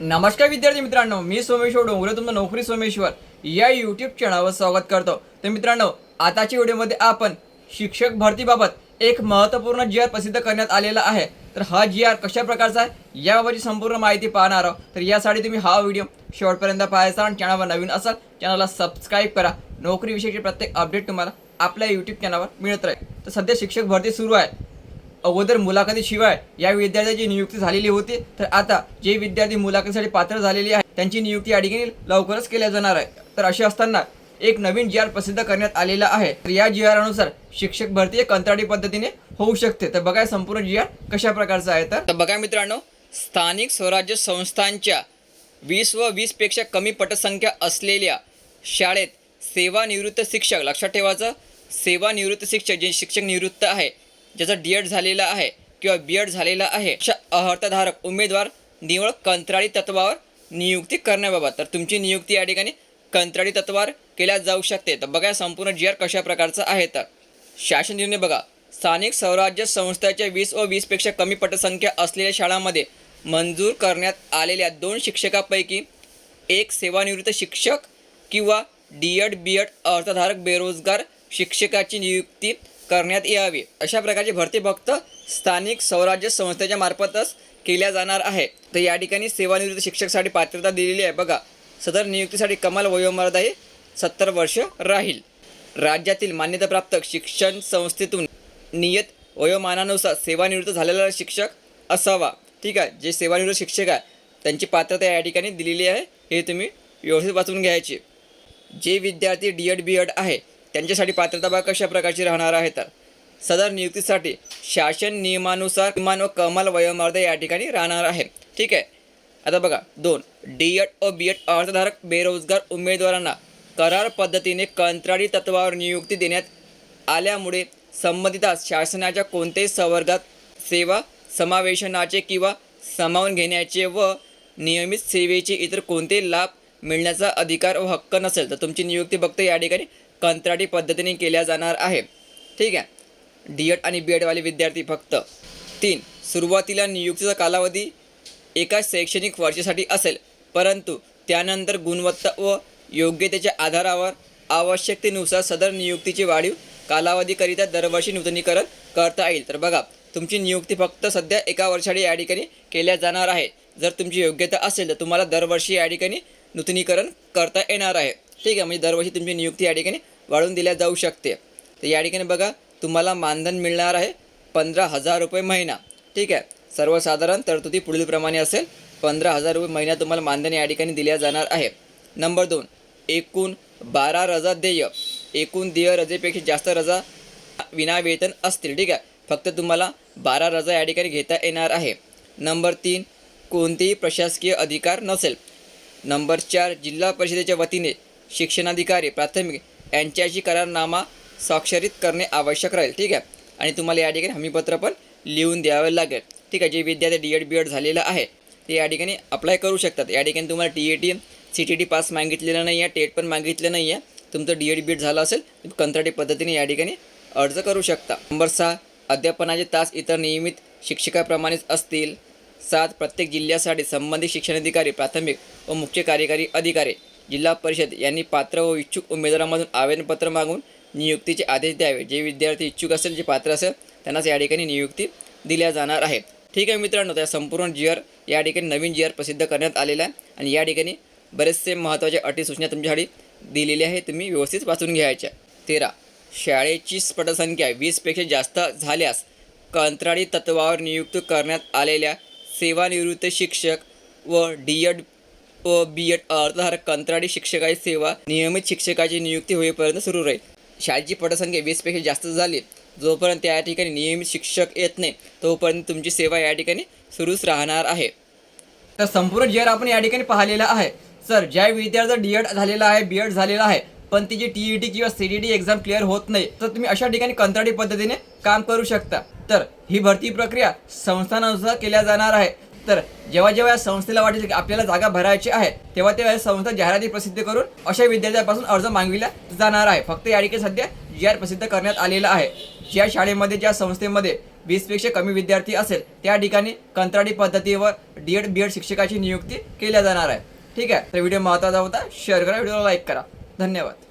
नमस्कार विद्यार्थी मित्रांनो मी सोमेश्वर डोंगरे तुमचं नोकरी सोमेश्वर. या यूट्यूब चॅनलवर स्वागत करतो. तर मित्रांनो आताच्या व्हिडिओमध्ये आपण शिक्षक भरतीबाबत एक महत्त्वपूर्ण जी आर प्रसिद्ध करण्यात आलेला आहे. तर हा जी आर कशा प्रकारचा आहे याबाबतची संपूर्ण माहिती पाहणार आहोत. तर यासाठी तुम्ही हा व्हिडिओ शेवटपर्यंत पाहायचा आणि चॅनलवर नवीन असाल चॅनलला सबस्क्राईब करा. नोकरीविषयीचे प्रत्येक अपडेट तुम्हाला आपल्या यूट्यूब चॅनलवर मिळत राहील. तर सध्या शिक्षक भरती सुरू आहे. अगोदर मुलाखतीशिवाय या विद्यार्थ्याची नियुक्ती झालेली होती तर आता जे विद्यार्थी मुलाखतीसाठी पात्र झालेले आहेत त्यांची नियुक्ती या ठिकाणी लवकरच केल्या जाणार आहे. तर असे असताना एक नवीन जी आर प्रसिद्ध करण्यात आलेला आहे. तर या जी आर अनुसार शिक्षक भरती कंत्राटी पद्धतीने होऊ शकते. तर बघा संपूर्ण जी आर कशा प्रकारचा आहे तर बघा मित्रांनो स्थानिक स्वराज्य संस्थांच्या वीस व वीसपेक्षा कमी पटसंख्या असलेल्या शाळेत सेवानिवृत्त शिक्षक लक्षात ठेवायचं सेवानिवृत्त शिक्षक जे शिक्षक निवृत्त आहे ज्याचा डी एड झालेला आहे किंवा बी एड झालेला आहे अशा अर्हताधारक उमेदवार निवड कंत्राळी तत्वावर नियुक्ती करण्याबाबत. तर तुमची नियुक्ती या ठिकाणी कंत्राळी तत्वावर केल्या जाऊ शकते. तर बघा संपूर्ण जी आर कशा प्रकारचा आहे तर. शासन निर्णय बघा. स्थानिक स्वराज्य संस्थेच्या वीस व वीसपेक्षा कमी पटसंख्या असलेल्या शाळांमध्ये मंजूर करण्यात आलेल्या दोन शिक्षकापैकी एक सेवानिवृत्त शिक्षक किंवा डी एड बी एड अर्थधारक बेरोजगार शिक्षकाची नियुक्ती करण्यात यावी. अशा प्रकारची भरती फक्त स्थानिक स्वराज्य संस्थेच्या मार्फतच केल्या जाणार आहे. तर या ठिकाणी सेवानिवृत्त शिक्षकसाठी पात्रता दिलेली आहे. बघा सदर नियुक्तीसाठी कमाल वयोमर्यादा ही सत्तर वर्ष राहील. राज्यातील मान्यताप्राप्त शिक्षण संस्थेतून नियत वयोमानानुसार सेवानिवृत्त झालेला शिक्षक असावा. ठीक आहे जे सेवानिवृत्त शिक्षक आहे त्यांची पात्रता या ठिकाणी दिलेली आहे. हे तुम्ही व्यवस्थित वाचून घ्यायची. जे विद्यार्थी डी एड बी एड आहे त्यांच्यासाठी पात्रता बघा कशा प्रकारची राहणार आहे तर? सदर नियुक्तीसाठी शासन नियमानुसार किमान व कमाल वयोमर्यादा या ठिकाणी राहणार आहे. ठीक आहे? आता बघा दोन. डी एड व बी एड अर्थधारक बेरोजगार उमेदवारांना करार पद्धतीने कंत्राटी तत्वावर नियुक्ती देण्यात आल्यामुळे संबंधितास शासनाच्या कोणत्याही संवर्गात सेवा समावेशनाचे किंवा सामावून घेण्याचे व नियमित सेवेचे इतर कोणते लाभ मिळण्याचा अधिकार व हक्क नसेल तर तुमची नियुक्ती फक्त या ठिकाणी कंत्राटी पद्धतीने केल्या जाणार आहे. ठीक आहे? डी एड आणि बी एडवाले विद्यार्थी फक्त. तीन सुरुवातीला नियुक्तीचा कालावधी एका शैक्षणिक वर्षासाठी असेल परंतु त्यानंतर गुणवत्ता व योग्यतेच्या आधारावर आवश्यकतेनुसार सदर नियुक्तीची वाढीव कालावधीकरिता दरवर्षी नूतनीकरण करता येईल. तर बघा तुमची नियुक्ती फक्त सध्या एका वर्षासाठी या ठिकाणी केल्या जाणार आहे. जर तुमची योग्यता असेल तर तुम्हाला दरवर्षी या ठिकाणी नूतनीकरण करता येणार आहे. ठीक आहे म्हणजे दरवर्षी तुमची नियुक्ती या ठिकाणी वाढवून दिल्या जाऊ शकते. तर या ठिकाणी बघा तुम्हाला मानधन मिळणार आहे पंधरा हजार रुपये महिना. ठीक आहे सर्वसाधारण तरतुदी पुढीलप्रमाणे असेल पंधरा हजार रुपये महिना तुम्हाला मानधन या ठिकाणी दिल्या जाणार आहे. नंबर दोन एकूण बारा रजा देय. एकूण देय रजेपेक्षा जास्त रजा विनावेतन असतील. ठीक आहे फक्त तुम्हाला बारा रजा या ठिकाणी घेता येणार आहे. नंबर तीन कोणतेही प्रशासकीय अधिकार नसेल. नंबर चार जिल्हा परिषदेच्या वतीने शिक्षणाधिकारी प्राथमिक यांच्याशी करारनामा स्वाक्षरित करणे आवश्यक राहील ठीक आहे? आणि तुम्हाला या ठिकाणी हमीपत्र पण लिहून द्यावं लागेल ठीक आहे? जे विद्यार्थी डी एड बी एड झालेलं आहे ते या ठिकाणी अप्लाय करू शकतात. या ठिकाणी तुम्हाला T A T C T T pass मागितलेलं नाही आहे टेट पण मागितलं नाही आहे तुमचं डी एड बी एड झालं असेल तर कंत्राटी पद्धतीने या ठिकाणी अर्ज करू शकता. नंबर सहा अध्यापनाचे तास इतर नियमित शिक्षकाप्रमाणेच असतील. सात प्रत्येक जिल्ह्यासाठी संबंधित शिक्षणाधिकारी प्राथमिक व मुख्य कार्यकारी अधिकारी जिल्हा परिषद यांनी पात्र व इच्छुक उमेदवारांमधून आवेदनपत्र मागून नियुक्तीचे आदेश द्यावे. जे विद्यार्थी इच्छुक असेल जे पात्र असेल त्यांनाच या ठिकाणी नियुक्ती दिल्या जाणार आहे ठीक आहे मित्रांनो त्या संपूर्ण जी आर या ठिकाणी नवीन जी आर प्रसिद्ध करण्यात आलेला आहे आणि या ठिकाणी बरेचसे महत्त्वाचे अटी सूचना तुमच्यासाठी दिलेल्या आहे. तुम्ही व्यवस्थित वाचून घ्यायच्या. तेरा. शाळेची स्फटसंख्या वीसपेक्षा जास्त झाल्यास कंत्राटी तत्वावर नियुक्त करण्यात आलेल्या सेवानिवृत्त शिक्षक व डी एड व बी एड अर्धधारक कंत्राटी शिक्षकाची सेवा नियमित शिक्षकाची नियुक्ती होईपर्यंत सुरू राहील. शाळेची पटसंख्या वीसपेक्षा जास्त झाली. जोपर्यंत या ठिकाणी नियमित शिक्षक येत नाही तोपर्यंत तुमची सेवा या ठिकाणी सुरूच राहणार आहे. तर संपूर्ण जी आपण या ठिकाणी पाहिलेला आहे सर ज्या विद्यार्थ्याचा डी एड झालेला आहे बी एड झालेला आहे पण तिची टी ई टी किंवा C D T exam clear होत नाही तर तुम्ही अशा ठिकाणी कंत्राटी पद्धतीने काम करू शकता. तर ही भरती प्रक्रिया संस्थानानुसार केल्या जाणार आहे. तर जेव्हा जेव्हा या संस्थेला वाटेल की आपल्याला जागा भरायची आहे तेव्हा तेव्हा या संस्था जाहिराती प्रसिद्ध करून अशा विद्यार्थ्यांपासून अर्ज मागविला जाणार आहे. फक्त या ठिकाणी सध्या जी आर प्रसिद्ध करण्यात आलेला आहे. ज्या शाळेमध्ये ज्या संस्थेमध्ये वीसपेक्षा कमी विद्यार्थी असेल त्या ठिकाणी कंत्राटी पद्धतीवर डी एड बी एड शिक्षकाची नियुक्ती केल्या जाणार आहे. ठीक आहे? तर व्हिडिओ महत्त्वाचा होता. शेअर करा. व्हिडिओला लाईक करा. धन्यवाद.